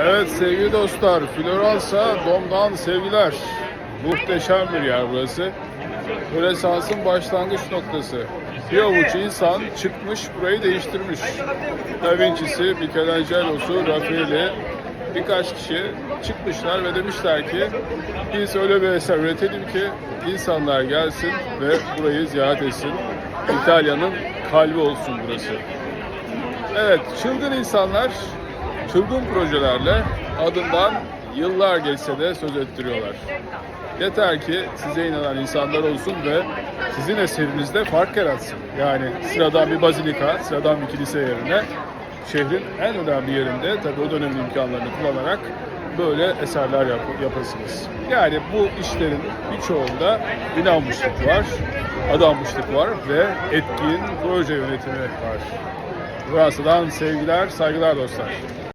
Evet sevgili dostlar, Floransa Dom'dan sevgiler. Muhteşem bir yer burası. Rönesans'ın başlangıç noktası. Bir avuç insan çıkmış burayı değiştirmiş. Da Vinci'si, Michelangelo'su, Raffael'i birkaç kişi çıkmışlar ve demişler ki biz öyle bir eser üretelim ki insanlar gelsin ve burayı ziyaret etsin. İtalya'nın kalbi olsun burası. Evet, çılgın insanlar çılgın projelerle adından yıllar geçse de söz ettiriyorlar. Yeter ki size inanan insanlar olsun ve sizin eserinizde fark yaratsın. Yani sıradan bir bazilika, sıradan bir kilise yerine şehrin en önemli yerinde tabii o dönemin imkanlarını kullanarak böyle eserler yap yapasınız. Yani bu işlerin birçoğunda inanmışlık var, adanmışlık var ve etkin proje yönetimi var. Fransa'dan sevgiler, saygılar dostlar.